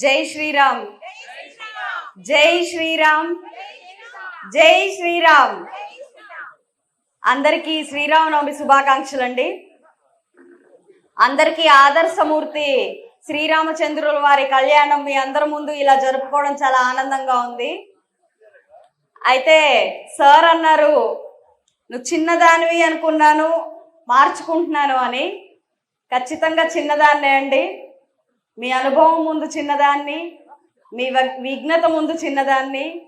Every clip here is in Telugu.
జై శ్రీరామ్. జై శ్రీరామ్. జై శ్రీరామ్. అందరికీ శ్రీరామనవమి శుభాకాంక్షలు అండి అందరికీ ఆదర్శమూర్తి శ్రీరామచంద్రుల వారి కళ్యాణం మీ అందరి ముందు ఇలా జరుపుకోవడం చాలా ఆనందంగా ఉంది. అయితే సార్ అన్నారు నువ్వు చిన్నదానివి అనుకున్నాను మార్చుకుంటున్నాను అని. ఖచ్చితంగా చిన్నదాన్నే అండి. మీ అనుభవం ముందు చిన్నదాన్ని మీ వ- విఘ్నత ముందు చిన్నదాన్ని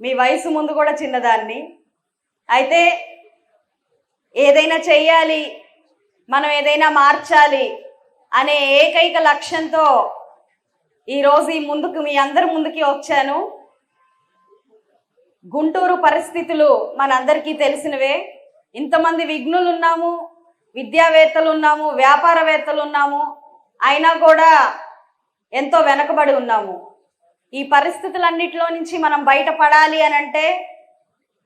మీ వయసు ముందు కూడా చిన్నదాన్ని. అయితే ఏదైనా చెయ్యాలి మనం ఏదైనా మార్చాలి అనే ఏకైక లక్ష్యంతో ఈరోజు ఈ ముందుకు మీ అందరి ముందుకి వచ్చాను. గుంటూరు పరిస్థితులు మనందరికీ తెలిసినవే. ఇంతమంది విఘ్నులు ఉన్నాము విద్యావేత్తలు ఉన్నాము వ్యాపారవేత్తలు ఉన్నాము అయినా కూడా ఎంతో వెనకబడి ఉన్నాము. ఈ పరిస్థితులన్నిటిలో నుంచి మనం బయటపడాలి అని అంటే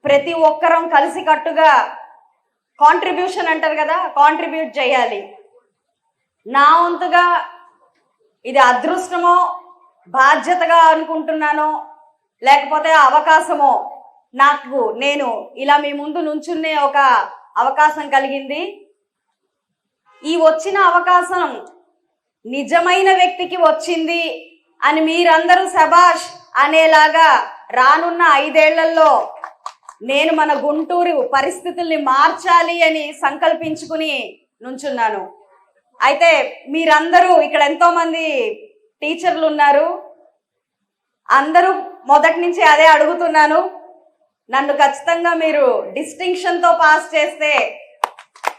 ప్రతి ఒక్కరం కలిసికట్టుగా కాంట్రిబ్యూషన్ అంటారు కదా కాంట్రిబ్యూట్ చేయాలి. నా వంతుగా ఇది అదృష్టమో బాధ్యతగా అనుకుంటున్నానో లేకపోతే అవకాశమో నాకు నేను ఇలా మీ ముందు నుంచునే ఒక అవకాశం కలిగింది. ఈ వచ్చిన అవకాశం నిజమైన వ్యక్తికి వచ్చింది అని మీరందరూ శభాష్ అనేలాగా రానున్న ఐదేళ్ళలో నేను మన గుంటూరు పరిస్థితుల్ని మార్చాలి అని సంకల్పించుకుని నుంచున్నాను. అయితే మీరందరూ ఇక్కడ ఎంతో మంది టీచర్లు ఉన్నారు అందరూ మొదటి నుంచి అదే అడుగుతున్నాను. నన్ను ఖచ్చితంగా మీరు డిస్టింక్షన్తో పాస్ చేస్తే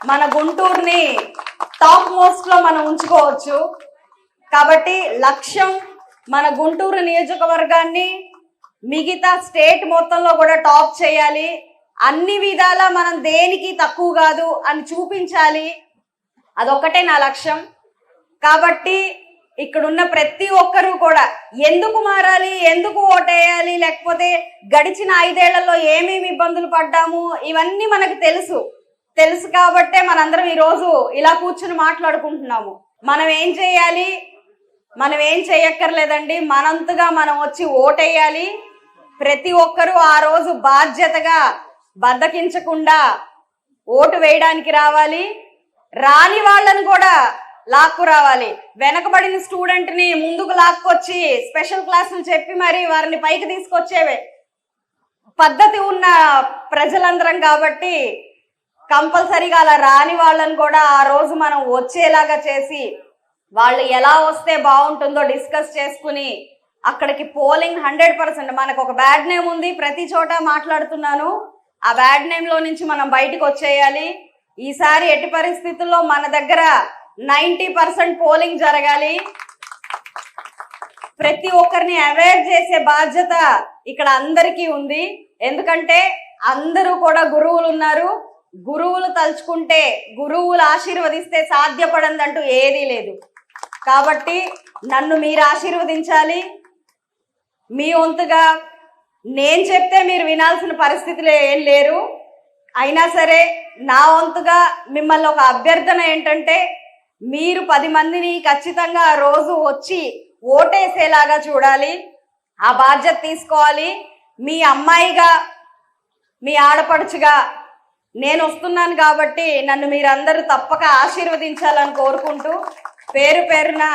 మన గుంటూరుని టాప్ మోస్ట్లో మనం ఉంచుకోవచ్చు. కాబట్టి లక్ష్యం మన గుంటూరు నియోజకవర్గాన్ని మిగతా స్టేట్ మొత్తంలో కూడా టాప్ చేయాలి. అన్ని విధాలా మనం దేనికి తక్కువ కాదు అని చూపించాలి. అదొక్కటే నా లక్ష్యం. కాబట్టి ఇక్కడున్న ప్రతి ఒక్కరూ కూడా ఎందుకు మారాలి ఎందుకు ఓటేయాలి లేకపోతే గడిచిన ఐదేళ్ళలో ఏమేమి ఇబ్బందులు పడ్డాము ఇవన్నీ మనకు తెలుసు. తెలుసు కాబట్టే మనందరం ఈరోజు ఇలా కూర్చుని మాట్లాడుకుంటున్నాము. మనం ఏం చేయాలి? మనం ఏం చేయక్కర్లేదండి. మనంతగా మనం వచ్చి ఓటేయాలి. ప్రతి ఒక్కరూ ఆ రోజు బాధ్యతగా బద్దకించకుండా ఓటు వేయడానికి రావాలి. రాని వాళ్ళని కూడా లాక్కు రావాలి. వెనకబడిన స్టూడెంట్ని ముందుకు లాక్కొచ్చి స్పెషల్ క్లాసులు చెప్పి మరి వారిని పైకి తీసుకొచ్చేవే పద్ధతి ఉన్న ప్రజలందరం కాబట్టి కంపల్సరీగా అలా రాని వాళ్ళని కూడా ఆ రోజు మనం వచ్చేలాగా చేసి వాళ్ళు ఎలా వస్తే బాగుంటుందో డిస్కస్ చేసుకుని అక్కడికి పోలింగ్ హండ్రెడ్ పర్సెంట్. మనకు ఒక బ్యాడ్ నేమ్ ఉంది ప్రతి చోట మాట్లాడుతున్నాను. ఆ బ్యాడ్ నేమ్లో నుంచి మనం బయటకు వచ్చేయాలి. ఈసారి ఎట్టి పరిస్థితుల్లో మన దగ్గర నైంటీ పర్సెంట్ పోలింగ్ జరగాలి. ప్రతి ఒక్కరిని అవేర్ చేసే బాధ్యత ఇక్కడ అందరికీ ఉంది. ఎందుకంటే అందరూ కూడా గురువులు ఉన్నారు. గురువులు తలుచుకుంటే గురువులు ఆశీర్వదిస్తే సాధ్యపడందంటూ ఏదీ లేదు. కాబట్టి నన్ను మీరు ఆశీర్వదించాలి. మీ వంతుగా నేను చెప్తే మీరు వినాల్సిన పరిస్థితిలో ఏం లేరు. అయినా సరే నా వంతుగా మిమ్మల్ని ఒక అభ్యర్థన ఏంటంటే మీరు పది మందిని ఖచ్చితంగా రోజు వచ్చి ఓటేసేలాగా చూడాలి. ఆ బాధ్యత తీసుకోవాలి. మీ అమ్మాయిగా మీ ఆడపడుచుగా నేను వస్తున్నాను కాబట్టి నన్ను మీరందరూ తప్పక ఆశీర్వదించాలని కోరుకుంటూ పేరు పేరున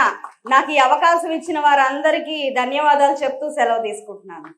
నాకు ఈ అవకాశం ఇచ్చిన వారందరికీ ధన్యవాదాలు చెప్తూ సెలవు తీసుకుంటున్నాను.